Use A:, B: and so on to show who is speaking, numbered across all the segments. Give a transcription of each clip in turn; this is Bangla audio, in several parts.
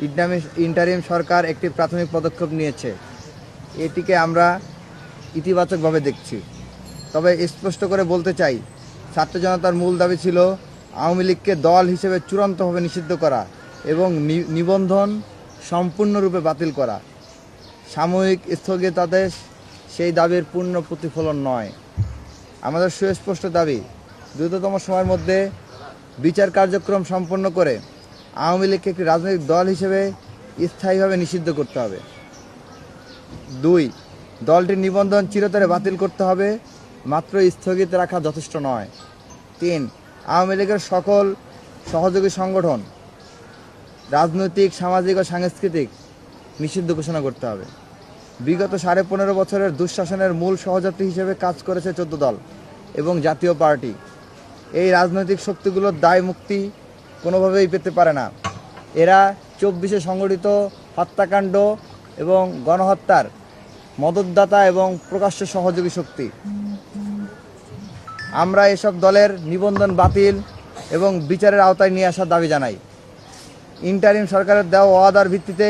A: ইন্টামি- ইন্টারিম সরকার একটি প্রাথমিক পদক্ষেপ নিয়েছে। এটিকে আমরা ইতিবাচকভাবে দেখছি। তবে স্পষ্ট করে বলতে চাই, ছাত্র জনতার মূল দাবি ছিল আওয়ামী লীগকে দল হিসেবে চূড়ান্তভাবে নিষিদ্ধ করা এবং নিবন্ধন সম্পূর্ণরূপে বাতিল করা। সাময়িক স্থগিতাদেশ সেই দাবির পূর্ণ প্রতিফলন নয়। আমাদের সুস্পষ্ট দাবি, দ্রুততম সময়ের মধ্যে বিচার কার্যক্রম সম্পন্ন করে আওয়ামী লীগকে একটি রাজনৈতিক দল হিসেবে স্থায়ীভাবে নিষিদ্ধ করতে হবে। দুই, দলটির নিবন্ধন চিরতরে বাতিল করতে হবে, মাত্র স্থগিত রাখা যথেষ্ট নয়। তিন, আওয়ামী লীগের সকল সহযোগী সংগঠন, রাজনৈতিক, সামাজিক ও সাংস্কৃতিক নিষিদ্ধ ঘোষণা করতে হবে। বিগত সাড়ে পনেরো বছরের দুঃশাসনের মূল সহযাত্রী হিসেবে কাজ করেছে চোদ্দ দল এবং জাতীয় পার্টি। এই রাজনৈতিক শক্তিগুলোর দায় মুক্তি কোনোভাবেই পেতে পারে না। এরা চব্বিশে সংগঠিত হত্যাকাণ্ড এবং গণহত্যার মদতদাতা এবং প্রকাশ্য সহযোগী শক্তি। আমরা এসব দলের নিবন্ধন বাতিল এবং বিচারের আওতায় নিয়ে আসার দাবি জানাই। ইন্টারিম সরকারের দেওয়া ওয়াদার ভিত্তিতে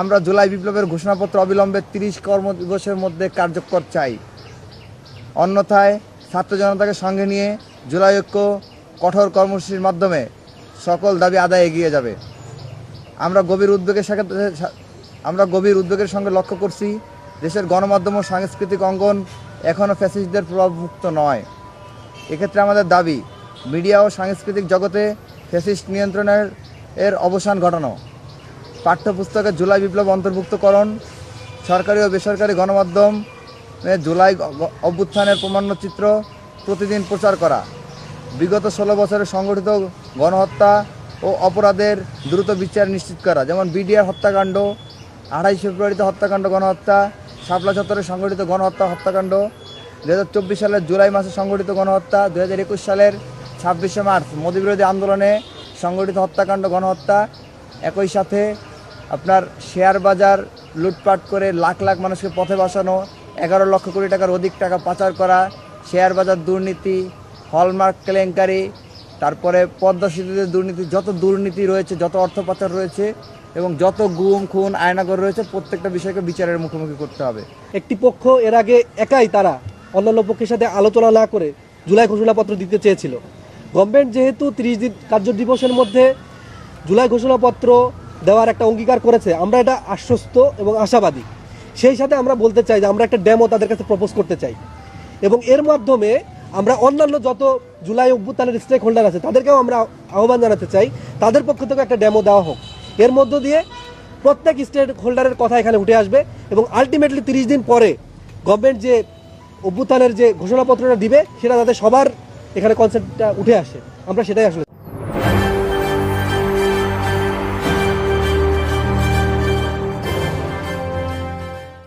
A: আমরা জুলাই বিপ্লবের ঘোষণাপত্র অবিলম্বে তিরিশ কর্মদিবসের মধ্যে কার্যকর চাই। অন্যথায় ছাত্র জনতাকে সঙ্গে নিয়ে জুলাই ঐক্য কঠোর কর্মসূচির মাধ্যমে সকল দাবি আদায় এগিয়ে যাবে। আমরা গভীর উদ্বেগের সাথে, আমরা গভীর উদ্বেগের সঙ্গে লক্ষ্য করছি, দেশের গণমাধ্যম ও সাংস্কৃতিক অঙ্গন এখনও ফ্যাসিস্টদের প্রভাবমুক্ত নয়। এক্ষেত্রে আমাদের দাবি, মিডিয়া ও সাংস্কৃতিক জগতে ফ্যাসিস্ট নিয়ন্ত্রণের এর অবসান ঘটানো। পাঠ্যপুস্তকে জুলাই বিপ্লব অন্তর্ভুক্তকরণ, সরকারি ও বেসরকারি গণমাধ্যম জুলাই অভ্যুত্থানের প্রমাণ্যচিত্র প্রতিদিন প্রচার করা। বিগত ষোলো বছরে সংগঠিত গণহত্যা ও অপরাধের দ্রুত বিচার নিশ্চিত করা। যেমন বিডিআর হত্যাকাণ্ড, আড়াইশ ফেব্রুয়ারিতে হত্যাকাণ্ড গণহত্যা, শাপলা চত্বরে সংগঠিত গণহত্যা হত্যাকাণ্ড দু হাজার চব্বিশ সালের জুলাই মাসে সংগঠিত গণহত্যা দু হাজার একুশ সালের ছাব্বিশে মার্চ মোদী বিরোধী আন্দোলনে সংগঠিত হত্যাকাণ্ড গণহত্যা, একই সাথে আপনার শেয়ার বাজার লুটপাট করে লাখ লাখ মানুষকে পথে বসানো, এগারো লক্ষ কোটি টাকার অধিক টাকা পাচার করা, শেয়ার বাজার দুর্নীতি হলমার্ক কেলেঙ্কারি, তারপরে পদ্মা সেতুতে দুর্নীতি, যত দুর্নীতি রয়েছে, যত অর্থ পাচার রয়েছে এবং যত গুম, খুন আয়নাগর রয়েছে, প্রত্যেকটা বিষয়কে বিচারের মুখোমুখি করতে হবে।
B: একটি পক্ষ এর আগে একাই তারা অন্যান্য পক্ষের সাথে আলোচনা না করে জুলাই ঘোষণাপত্র দিতে চেয়েছিল। গভর্নমেন্ট যেহেতু তিরিশ দিন কার্য দিবসের মধ্যে জুলাই ঘোষণাপত্র দেওয়ার একটা অঙ্গীকার করেছে, আমরা এটা আশ্বস্ত এবং আশাবাদী। সেই সাথে আমরা বলতে চাই যে আমরা একটা ড্যামও তাদের কাছে প্রপোজ করতে চাই। এবং এর মাধ্যমে আমরা অন্যান্য যত জুলাই অভ্যুত্থানের স্টেক হোল্ডার আছে, তাদেরকেও আমরা আহ্বান জানাতে চাই। তাদের পক্ষ থেকে একটা ডেমো দেওয়া হোক। এর মধ্য দিয়ে প্রত্যেক স্টেট হোল্ডারের কথা এখানে উঠে আসবে এবং আলটিমেটলি তিরিশ দিন পরে গভর্নমেন্ট যে অভ্যুত্থানের যে ঘোষণাপত্রটা দিবে, সেটা তাদের সবার এখানে কনসেপ্টটা উঠে আসে। আমরা সেটাই আসলে